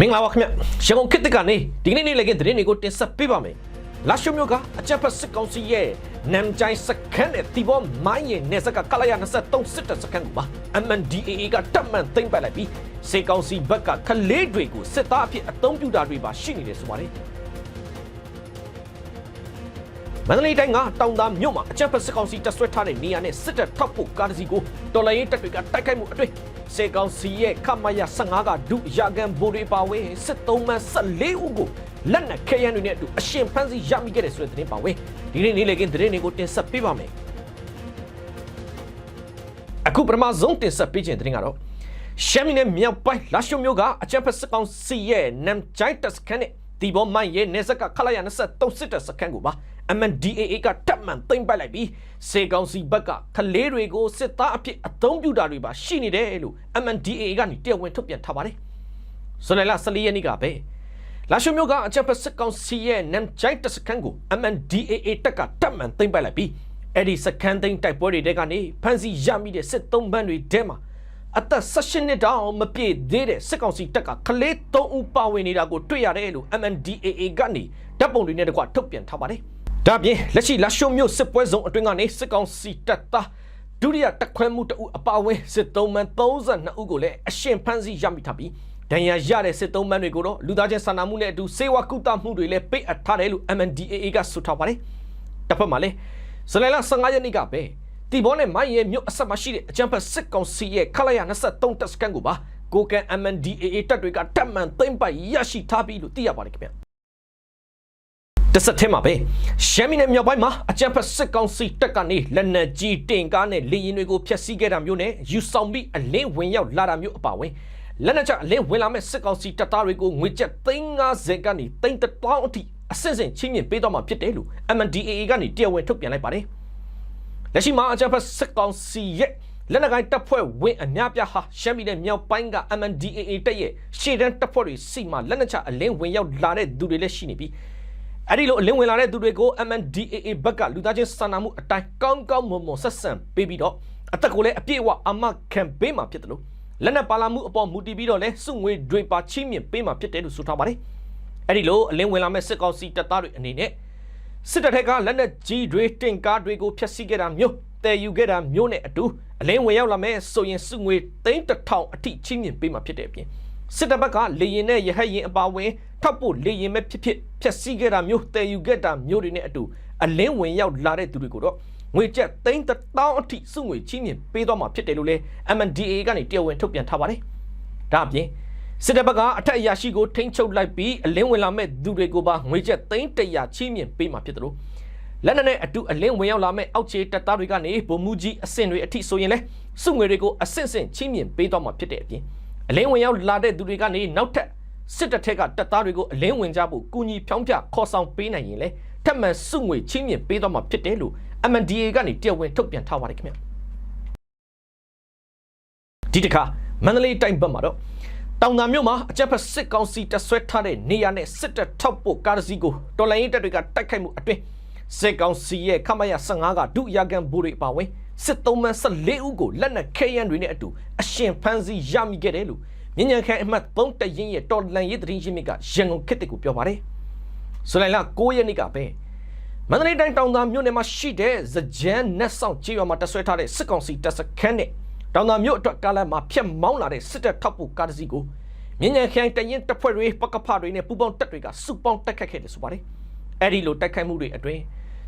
မင်္ဂလာပါခင်ဗျရန်ကုန်ခေတ်သစ်ကနေဒီကနေ့နေ့လည်ကသတင်းတွေကိုတင်ဆက်ပေးပါမယ်လာရှိုမျိုးကအကြက်ဖက်စစ်ကောင်စီရဲ့နမ်ချိုင်းစကန်နဲ့တီဘောမိုင်းရဲ့နေဆက်ကကလရ23စစ်တပ်စကန်ကိုပါ MNDAA ကတပ်မှန်သိမ့်ပိုက်လိုက်ပြီးစေကောင်စီဘက်ကခလေးတွေကိုစစ်သားအဖြစ်အသုံးပြုတာတွေပါရှိနေတယ်ဆိုပါတယ်မန္တလေးတိုင်းကတောင်သားမြို့မှာအကြက်ဖက်စစ်ကောင်စီတပ်ဆွဲထားတဲ့နေရာနဲ့စစ်တပ်ထောက်ဖို့ကားတစ်စီးကိုတော်လိုင်းရေးတပ်တွေကတိုက်ခိုက်မှုအတွေ့ စေကောင်စီရဲ့ခမရ15ကဒုရကန်ဘူရီပါဝင်စစ်သုံးမှ14ဦးကိုလက်နက်ခဲယမ်းတွေနဲ့အတူအရှင်ဖမ်းဆီးရမိခဲ့တဲ့ဆိုတဲ့သတင်းပါဝင်ဒီနေ့နေ့လည်ကင်းသတင်းတွေကိုတင်ဆက်ပေးပါမယ်အခုပထမဆုံးတင်ဆက်ပေးခြင်းသတင်းကတော့ရှမ်းပြည်နယ်မြောက်ပိုင်းလာရှုံမျိုးကအကြံဖက်စစ်ကောင်စီရဲ့နမ်ချိုင်းတက်စကန်နဲ့ဒီဘောမိုင်းရဲ့နေဆက်ကခလာရ23စစ်တပ်စကန်ကိုပါ MNDAA ကတပ်မှန်သိမ့်ပိုက်လိုက်ပြီးစေကောင်စီဘက်ကခလေးတွေကိုစစ်သားအဖြစ်အသုံးပြုတာတွေပါရှိနေတယ်လို့ MNDAA ကနေတရားဝင်ထုတ်ပြန်ထားပါတယ်။ဇွန်လ14ရက်နေ့ကပဲလာရှုမျိုးကအကြံဖက်စစ်ကောင်စီရဲ့နမ်ချိုင်းတက်စကန်ကို MNDAA တက်ကတပ်မှန်သိမ့်ပိုက်လိုက်ပြီးအဲ့ဒီစကန်သိမ်းတိုက်ပွဲတွေတဲကနေဖမ်းဆီးရမိတဲ့စစ်သုံးပန်းတွေတဲမှာအသက်16နှစ်တောင်မပြည့်သေးတဲ့စစ်ကောင်စီတပ်ကကလေး3ဦးပါဝင်နေတာကိုတွေ့ရတယ်လို့ MNDAA ကနေဓာတ်ပုံတွေနဲ့တကွထုတ်ပြန်ထားပါတယ်။ ဒါပြင်လက်ရှိလာရှုံမျိုးစစ်ပွဲစုံအတွင်းကနေစစ်ကောင်စီတပ်သားဒုတိယတက်ခွဲမှုတအုပ်အပါအဝင်စစ်သုံးမန်း32ဦးကိုလည်းအရှင်ဖမ်းဆီးရမိထားပြီးဒဏ်ရာရတဲ့စစ်သုံးမန်းတွေကိုတော့လူသားချင်းစာနာမှုနဲ့အတူစေဝါကုသမှုတွေလည်းပေးအပ်ထားတယ်လို့ MNDAA ကဆိုထားပါတယ်။တစ်ဖက်မှာလည်းဇူလိုင်လ15ရက်နေ့ကပဲတီဘောနဲ့မိုင်းရဲမြို့အဆက်မှာရှိတဲ့အကြံဖက်စစ်ကောင်စီရဲ့ခလာရ23တပ်စကန်ကိုပါကိုကန် MNDAA တပ်တွေကတပ်မှန်သိမ့်ပိုက်ရရှိထားပြီလို့သိရပါတယ်ခင်ဗျာ တဆက်ထဲမှာပဲရှမ်းပြည်နယ်မြောက်ပိုင်းမှာအကြံဖက်စစ်ကောင်စီတပ်ကနေလက်နက်ကြီးတင်ကားနဲ့လေရင်တွေကိုဖျက်ဆီးခဲ့တာမျိုးနဲ့ယူဆောင်ပြီးအလင်းဝင်ရောက်လာတာမျိုးအပါအဝင်လက်နက်ချအလင်းဝင်လာမဲ့စစ်ကောင်စီတပ်သားတွေကိုငွေကျပ်350ကနေ3000အထိအစစ်စင်ချင်းမြင့်ပေးတော့မှာဖြစ်တယ်လို့ MNDAA ကနေတရားဝင်ထုတ်ပြန်လိုက်ပါတယ်။လက်ရှိမှာအကြံဖက်စစ်ကောင်စီရဲ့လက်နက်ကိုင်းတပ်ဖွဲ့ဝင်အများပြားဟာရှမ်းပြည်နယ်မြောက်ပိုင်းက MNDAA တပ်ရဲ့ရှေ့တန်းတပ်ဖွဲ့တွေစီမှာလက်နက်ချအလင်းဝင်ရောက်လာတဲ့သူတွေလည်းရှိနေပြီး အဲ့ဒီလိုအလင်းဝင်လာတဲ့သူတွေကို MNDAA ဘက်ကလူသားချင်းစာနာမှုအတိုင်းကောင်းကောင်းမွန်မွန်ဆက်ဆံပေးပြီးတော့အသက်ကိုလည်းအပြည့်အဝအမခံပေးမှာဖြစ်တယ်လို့လက်နက်ပါလာမှုအပေါ်မူတည်ပြီးတော့လည်းစုငွေတွေပါချိမြင့်ပေးမှာဖြစ်တယ်လို့ဆိုထားပါတယ်အဲ့ဒီလိုအလင်းဝင်လာမဲ့စစ်ကောင်စီတပ်သားတွေအနေနဲ့စစ်တပ်ထက်ကလက်နက်ကြီးတွေတင်ကားတွေကိုဖျက်ဆီးခဲ့တာမျိုးတည်ယူခဲ့တာမျိုးနဲ့အတူအလင်းဝင်ရောက်လာမဲ့ဆိုရင်စုငွေ3000အထိချိမြင့်ပေးမှာဖြစ်တဲ့အပြင် စစ်တပ်ဘက်ကလေရင်နဲ့ရဟတ်ရင်အပါဝင်ထောက်ဖို့လေရင်မဲ့ဖြစ်ဖြစ်ဖြက်စီးခဲ့တာမျိုးတည်ယူခဲ့တာမျိုးတွေနဲ့အတူအလင်းဝင်ရောက်လာတဲ့သူတွေကိုတော့ငွေကျပ်သိန်းတစ်တောင်းအထိစုငွေချင်းမြင်ပေးသွားမှာဖြစ်တယ်လို့လည်း MNDA ကနေတရားဝင်ထုတ်ပြန်ထားပါတယ်။ဒါအပြင်စစ်တပ်ဘက်ကအထက်အရာရှိကိုထိန်းချုပ်လိုက်ပြီးအလင်းဝင်လာမဲ့သူတွေကိုပါငွေကျပ်သိန်း100ချင်းမြင်ပေးမှာဖြစ်တယ်လို့လက်နက်နဲ့အတူအလင်းဝင်ရောက်လာမဲ့အောက်ခြေတပ်သားတွေကနေဗိုလ်မှူးကြီးအဆင့်တွေအထိဆိုရင်လဲစုငွေတွေကိုအဆင့်ဆင့်ချင်းမြင်ပေးသွားမှာဖြစ်တဲ့အပြင် အလင်းဝင်ရောက်လာတဲ့သူတွေကနေနောက်ထပ်စစ်တပ်ထက်ကတပ်သားတွေကိုအလင်းဝင်ကြဖို့ကူညီဖြောင်းပြခေါ်ဆောင်ပေးနိုင်ရင်လေထပ်မံစုငွေချင်းမြင့်ပေးသွားမှာဖြစ်တယ်လို့ MNDA ကနေတရားဝင်ထုတ်ပြန်ထားပါတယ်ခင်ဗျဒီတခါမန္တလေးတိုင်းဘက်မှာတော့တောင်သာမြို့မှာအကြက်ဖက်စစ်ကောင်စီတပ်ဆွဲထားတဲ့နေရာနဲ့စစ်တပ်ထောက်ပို့ကားတစ်စီးကိုတော်လိုင်းရေးတပ်တွေကတိုက်ခိုက်မှုအတွင်း စစ်ကောင်စီရဲ့ခမရ15ကဒုရကန်ဘူတွေအပါဝင်စစ်သုံးမန်း14ဦးကိုလက်နက်ခဲယမ်းတွေနဲ့အတူအရှင်ဖမ်းဆီးရမိခဲ့တယ်လို့မြင်းညံခန့်အမှတ်3တရင်ရဲ့တော်လန်ရေးသတင်းရင်းမြစ်ကရန်ကုန်ခေတ်ကိုပြောပါတယ်။ဇူလိုင်လ9ရက်နေ့ကပဲမန္တလေးတိုင်းတောင်သာမြို့နယ်မှာရှိတဲ့ဇကြမ်းနက်ဆောင်ကြေးရွာမှာတဆွဲထားတဲ့စစ်ကောင်စီတပ်စခန်းနဲ့တောင်သာမြို့အတွက်ကားလမ်းမှာဖျက်မောင်းလာတဲ့စစ်တပ်ထောက်ပို့ကားတစ်စီးကိုမြင်းညံခန့်တရင်တပ်ဖွဲ့တွေပကဖတွေနဲ့ပူပေါင်းတပ်တွေကစုပေါင်းတိုက်ခတ်ခဲ့တယ်ဆိုပါတယ်။အဲဒီလိုတိုက်ခိုက်မှုတွေအတွင်း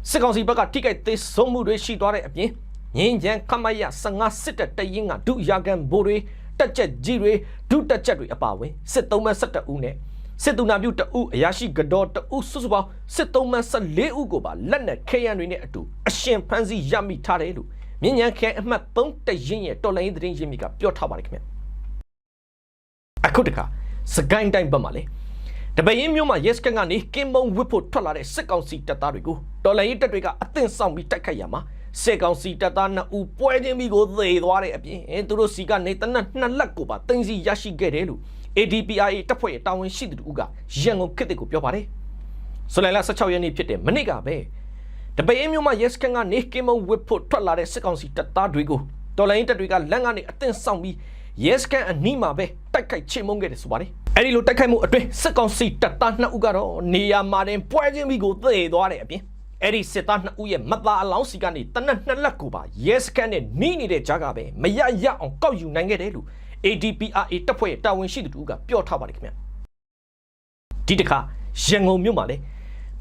စစ်ကောင်စီဘက်ကထိခိုက်သေးဆုံးမှုတွေရှိသွားတဲ့အပြင်ငင်းချမ်းခမရ15စစ်တပ်တရင်ကဒုရကန်ဘိုးတွေတက်ချက်ကြီးတွေဒုတက်ချက်တွေအပါဝင်စစ်သုံးမ12ဦးနဲ့စစ်သူနာပြုတဦးအရာရှိကတော်တဦးစုစုပေါင်းစစ်သုံးမ14ဦးကိုပါလက်နက်ခဲယမ်းတွေနဲ့အတူအရှင်ဖမ်းဆီးရမိထားတယ်လို့မြင်းညံခဲအမှတ်3တရင်ရဲ့တော်လိုင်းသတင်းရင်းမြစ်ကပြောထားပါတယ်ခင်ဗျအခုတခါစကိုင်းတိုင်းဘက်မှာလေ တပရင်မြို့မှာ yes ကန်ကနေကင်မုံဝစ်ဖို့ထွက်လာတဲ့စစ်ကောင်စီတပ်သားတွေကိုတော်လိုင်းတပ်တွေကအသင့်ဆောင်ပြီးတိုက်ခိုက်ရမှာစစ်ကောင်စီတပ်သား2ဦးပွဲချင်းပြီးကိုသေသွားတဲ့အပြင်သူတို့စီကနေတနက်နှစ်လက်ကိုပါတင်စီရရှိခဲ့တယ်လို့ ADPRA တပ်ဖွဲ့တာဝန်ရှိသူတို့ကရန်ကုန်ခေတ်ကိုပြောပါတယ်။ဆိုလိုင်လ16ရက်နေ့ဖြစ်တဲ့မနေ့ကပဲတပင်းမြို့မှာ yes ကန်ကနေကင်မုံဝစ်ဖို့ထွက်လာတဲ့စစ်ကောင်စီတပ်သားတွေကိုတော်လိုင်းတပ်တွေကလမ်းကနေအသင့်ဆောင်ပြီး yes ကန်အနီးမှာပဲတိုက်ခိုက်ချေမှုန်းခဲ့တယ်ဆိုပါတယ်။ အဲ့ဒီလိုတိုက်ခိုက်မှုအတွင်းစစ်ကောင်စီတပ်သား2ဦးကတော့နေရာမှာတင်ပွဲချင်းပြီးကိုသေသွားတဲ့အပြင်အဲ့ဒီစစ်သား2ဦးရဲ့မသားအလောင်းစီကနေတနက်နှစ်လက်ကိုပါရဲစခန်းနဲ့နီးနေတဲ့ကြားကပဲမရရအောင်ကောက်ယူနိုင်ခဲ့တယ်လို့ ADPRA တပ်ဖွဲ့ရဲ့တာဝန်ရှိသူတို့ကပြောထားပါတယ်ခင်ဗျဒီတစ်ခါရန်ကုန်မြို့မှာလေ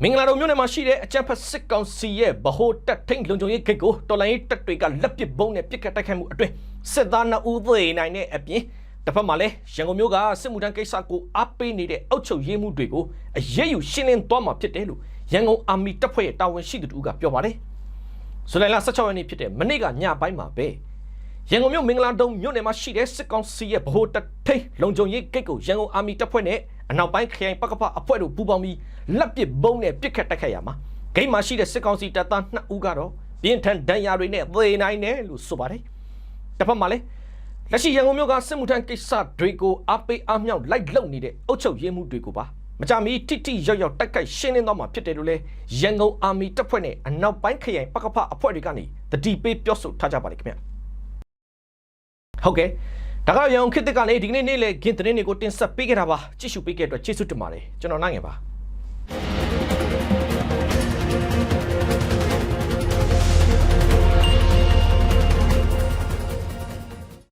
မင်္ဂလာတော်မြို့နယ်မှာရှိတဲ့အကြံဖက်စစ်ကောင်စီရဲ့ဗဟိုတပ်ထိန်လုံခြုံရေးဂိတ်ကိုတော်လိုင်းတပ်တွေကလက်ပစ်ဘုံနဲ့ပစ်ခတ်တိုက်ခိုက်မှုအတွင်းစစ်သား2ဦးသေနိုင်တဲ့အပြင် တစ်ဖက်မှာလည်းရန်ကုန်မြို့ကစစ်မှုထမ်းကိစ္စကိုအားပေးနေတဲ့အုပ်ချုပ်ရေးမှုတွေကိုအရေးယူရှင်းလင်းသွားမှာဖြစ်တယ်လို့ရန်ကုန်အာမီတပ်ဖွဲ့ရဲ့တာဝန်ရှိသူတို့ကပြောပါတယ်။ဇူလိုင်လ16ရက်နေ့ဖြစ်တဲ့မနေ့ကညပိုင်းမှာပဲရန်ကုန်မြို့မင်္ဂလာတုံမြို့နယ်မှာရှိတဲ့စစ်ကောင်စီရဲ့ဗဟိုတပ်ထိန်လုံခြုံရေးဂိတ်ကိုရန်ကုန်အာမီတပ်ဖွဲ့နဲ့အနောက်ပိုင်းခရိုင်ပကပအဖွဲ့တို့ပူးပေါင်းပြီးလက်ပစ်ဘုံနဲ့ပစ်ခတ်တိုက်ခိုက်ရမှာဂိတ်မှာရှိတဲ့စစ်ကောင်စီတပ်သား2ဦးကတော့ပြင်းထန်ဒဏ်ရာတွေနဲ့သေနိုင်တယ်လို့ဆိုပါတယ်။တစ်ဖက်မှာလည်း လက်ရှိရန်ကုန်မြို့ကစစ်မှုထမ်းကိစ္စတွေကိုအားပေးအားမြောက်လိုက်လုပ်နေတဲ့အုပ်ချုပ်ရေးမှုတွေကိုပါမကြမီတိတိရောက်ရောက်တိုက်ခိုက်ရှင်းလင်းသွားမှာဖြစ်တယ်လို့လဲရန်ကုန်အာမီတပ်ဖွဲ့နဲ့အနောက်ပိုင်းခရိုင်ပကပအဖွဲ့တွေကနေတတိပေးပြောဆိုထားကြပါတယ်ခင်ဗျ။ဟုတ်ကဲ့ဒါကတော့ရန်ကုန်ခေတ်သစ်ကနေဒီကနေ့နေ့လေဂင်းသတင်းတွေကိုတင်ဆက်ပေးခဲ့တာပါကြည့်ရှုပေးခဲ့တဲ့အတွက်ကျေးဇူးတင်ပါတယ်ကျွန်တော်နိုင်ငယ်ပါ